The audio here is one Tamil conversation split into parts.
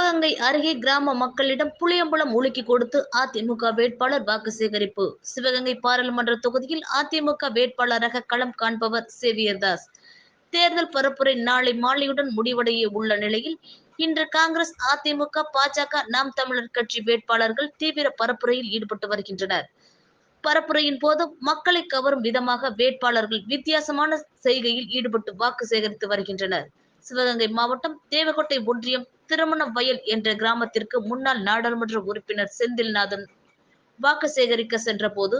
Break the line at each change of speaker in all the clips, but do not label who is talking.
சிவகங்கை அருகே கிராம மக்களிடம் புளியம்பழம் உலுக்கி கொடுத்து அதிமுக வேட்பாளர் வாக்கு சேகரிப்பு. சிவகங்கை பாராளுமன்ற தொகுதியில் அதிமுக வேட்பாளராக களம் காண்பவர் சேவியர் தாஸ். தேர்தல் பரப்புரை நாளை மாலையுடன் முடிவடைய உள்ள நிலையில் இன்று காங்கிரஸ் அதிமுக பாஜக நாம் தமிழர் கட்சி வேட்பாளர்கள் தீவிர பரப்புரையில் ஈடுபட்டு வருகின்றனர். பரப்புரையின் போது மக்களை கவரும் விதமாக வேட்பாளர்கள் வித்தியாசமான செய்கையில் ஈடுபட்டு வாக்கு சேகரித்து வருகின்றனர். சிவகங்கை மாவட்டம் தேவகோட்டை ஒன்றியம் திருமண வயல் என்ற கிராமத்திற்கு முன்னாள் நாடாளுமன்ற உறுப்பினர் செந்தில்நாதன் வாக்கு சேகரிக்க சென்ற போது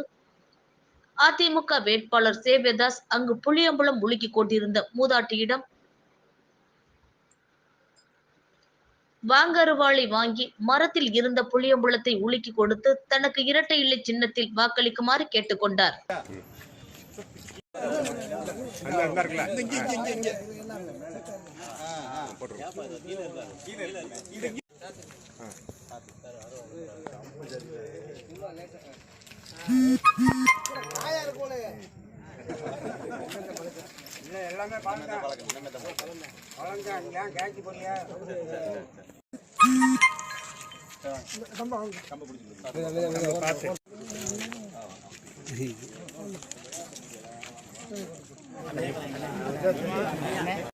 அதிமுக வேட்பாளர் சேவியதாஸ் அங்கு புளியம்புலம் உலுக்கி கொண்டிருந்த மூதாட்டியிடம் வாங்கருவாளை வாங்கி மரத்தில் இருந்த புளியம்புலத்தை உலுக்கி கொடுத்து தனக்கு இரட்டை இலை சின்னத்தில் வாக்களிக்குமாறு கேட்டுக்கொண்டார்
கொண்டார். எல்லாமே பாருங்க. பழங்க கேட்சி போறியா
இந்த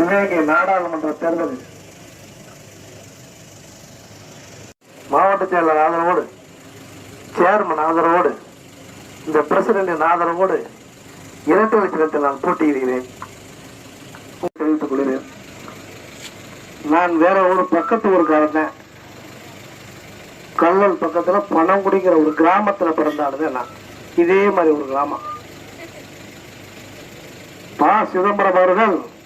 சிவகங்கை நாடாளுமன்ற தேர்தல். மாவட்ட செயலர் ஆதரவோடு சேர்மன் ஆதரவோடு இந்த பிரசிடண்டின் ஆதரவோடு இரட்டை சின்னத்தில் நான் போட்டியிடுகிறேன். தெரிவித்துக் கொள்கிறேன். நான் வேற ஒரு பக்கத்து ஒரு காரணம் கல்லல் பக்கத்தில் பணம் குடிக்கிற ஒரு கிராமத்தில் பிறந்தாடுதான் நான். இதே மாதிரி ஒரு கிராமம். பா. சிதம்பரம் அவர்கள்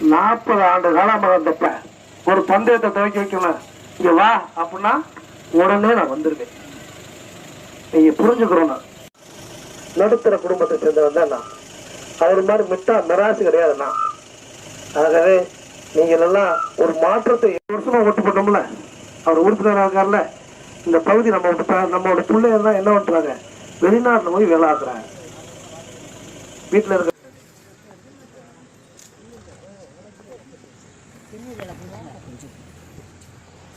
நாற்பது ஆண்டு காலம் இருந்தப்ப ஒரு பந்தயத்தை துவக்கி வைக்கணும். இங்க வா அப்படின்னா உடனே நான் வந்துருவேன். நீங்க புரிஞ்சுக்கிறோம் நான் நடுத்தர குடும்பத்தை சேர்ந்தவன் தான் நான். அவர் மாதிரி மிட்டா மிராசு கிடையாது நான். ஆகவே நீங்கள் எல்லாம் ஒரு மாற்றத்தை வருஷமா ஓட்டு போட்டோம்ல? அவர் உறுப்பினராக இருக்கார்ல? இந்த பகுதி நம்ம விட்டு நம்மளோட பிள்ளைங்க தான் என்ன பண்றாங்க? வெளிநாட்டில் போய் வேலை ஆக்குறாங்க. வீட்டுல இருக்க